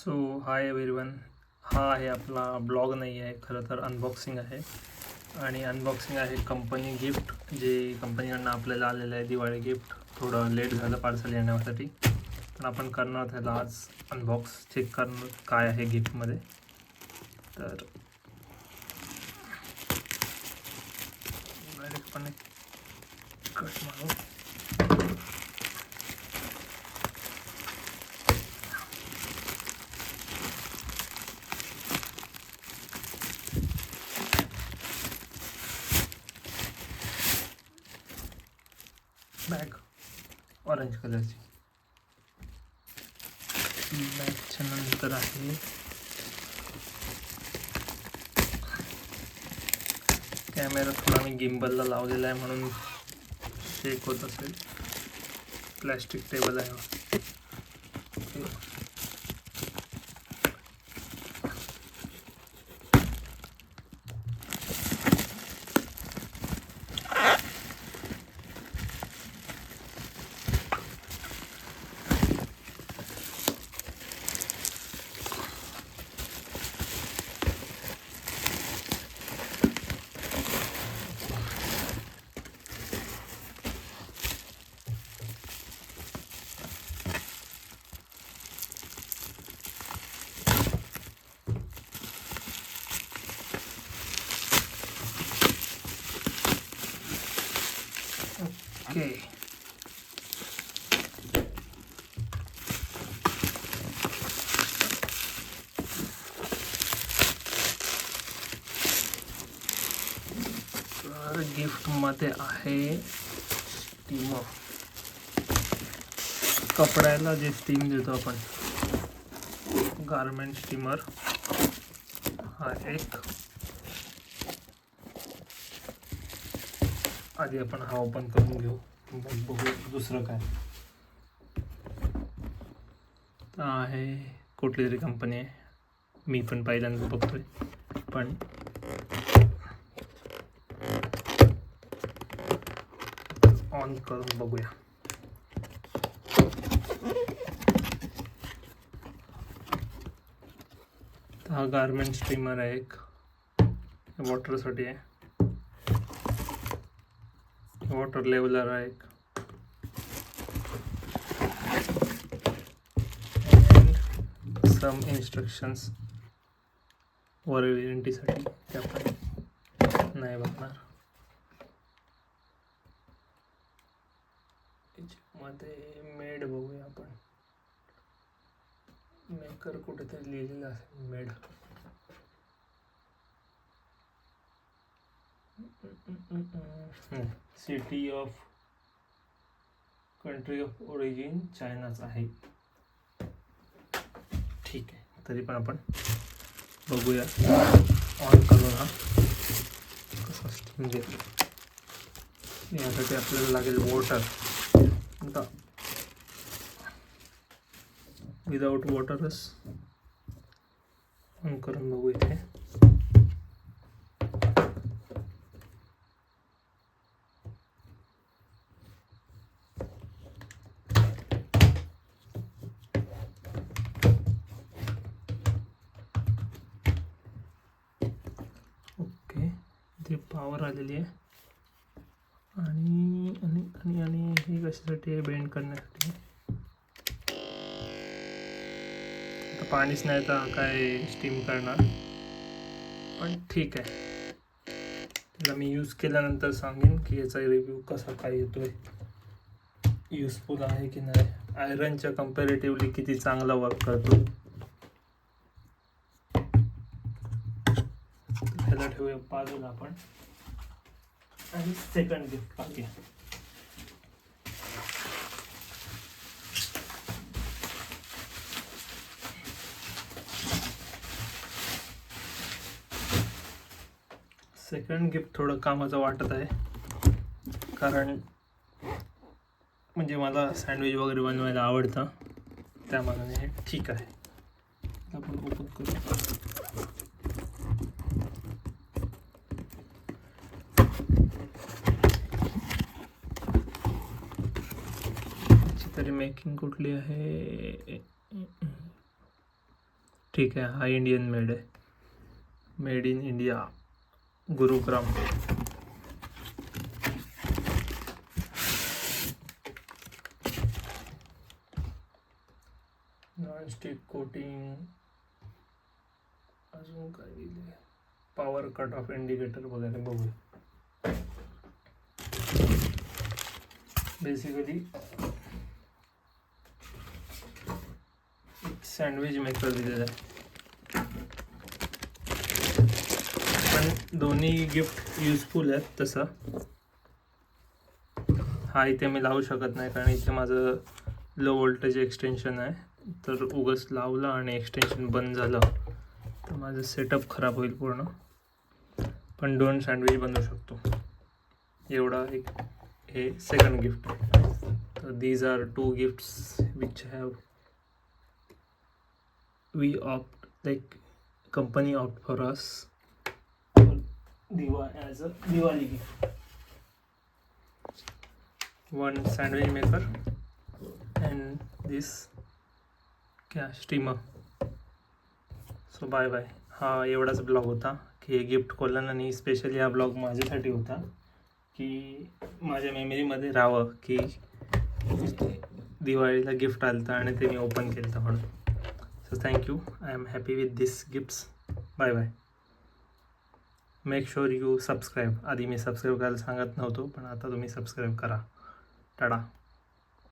So hi everyone. हा आहे आपला ब्लॉग नाही आहे खरं तर अनबॉक्सिंग आहे. आणि अनबॉक्सिंग आहे कंपनी गिफ्ट जे कंपनीकडनं आपल्याला आलेलं आहे दिवाळी गिफ्ट थोडं लेट झालं पार्सल येण्यासाठी. पण आपण करणार त्याला आज अनबॉक्स चेक करणं काय आहे गिफ्टमध्ये तर डायरेक्टपणे कट मारू. बॅग ऑरेंज कलरची बॅगच्या नंतर आहे. कॅमेरा थोडा मी गिम्बलला लावलेला आहे म्हणून शेक होत असेल. प्लॅस्टिक टेबल आहे हा. ओके. ओके तर गिफ्टमध्ये आहे. स्टीमर कपड्याला जे स्टीम देतो आपण. गारमेंट स्टीमर हा एक. आधी आपण हा ओपन करून घेऊ. मग बघू दुसरं काय. तर आहे कुठली तरी कंपनी आहे. मी पण पहिल्यांदा बघतोय. पण ऑन करून बघूया हा गारमेंट स्टीमर आहे एक. वॉटरसाठी आहे. वॉटर लेवलर आहे एक. सम इन्स्ट्रक्शन्स वर विनंतीसाठी ते आपण नाही बघणार. मध्ये मेड बघूया आपण. मेकर कुठेतरी लिहिलेलं असेल made city of country of origin चायनाच आहे. ठीक आहे तरी पण आपण बघूया. ऑन करून हा. कसं स्टीम यासाठी आपल्याला लागेल वॉटर आता विदाउट वॉटरच ऑन करून बघू इथे. ओके इथे पावर आलेली आहे. आणि आणि आणि आणि हे कशासाठी आहे? बेंड करण्यासाठी. आता पाणीच नाही तर काय स्टीम करणार. पण ठीक आहे. त्याला मी यूज केल्यानंतर सांगेन की याचा रिव्ह्यू कसा काय येतोय. युजफुल आहे की नाही? आयरनच्या कम्पॅरेटिव्हली किती चांगला वर्क करतो. ह्याला ठेवूया बाजूला आपण. आणि सेकंड गिफ्ट पाहूया सेकंड गिफ्ट थोडं कामाचं वाटत आहे. कारण म्हणजे मला सँडविच वगैरे बनवायला आवडतं. त्यामानाने हे ठीक आहे. आपण ओपन करू. तरी मेकिंग कुठली आहे ठीक हा इंडियन मेड आहे made in India Gurugram nonstick coating अजून काय दिले पॉवर कट ऑफ़ इंडिकेटर वगैरे बघूया बेसिकली सँडविच मेकर दिलेला आहे. पण दोन्ही गिफ्ट युजफुल आहेत तसं. हा इथे मी लावू शकत नाही कारण इथे माझं लो वोल्टेज एक्सटेन्शन आहे. तर उगस लावलं आणि एक्सटेन्शन बंद झालं. तर माझं सेटअप खराब होईल पूर्ण. पण दोन सँडविच बनवू शकतो. एवढा एक हे सेकंड गिफ्ट तर these are two gifts which have we opt like company opt for us दिवा as a Diwali gift one sandwich maker and this क्या स्टीमर सो बाय बाय हा एवढाच ब्लॉग होता की हे गिफ्ट खोललं आणि स्पेशली हा ब्लॉग माझ्यासाठी होता की माझ्या मेमरीमध्ये राहावं की दिवाळीला गिफ्ट आलं आणि ते मी ओपन केलं म्हणून. Thank thank you I am happy with this gifts. Bye bye make sure you subscribe आधी मी सबस्क्राईब करायला सांगत नव्हतो पण आता तुम्ही सबस्क्राईब करा. टाटा.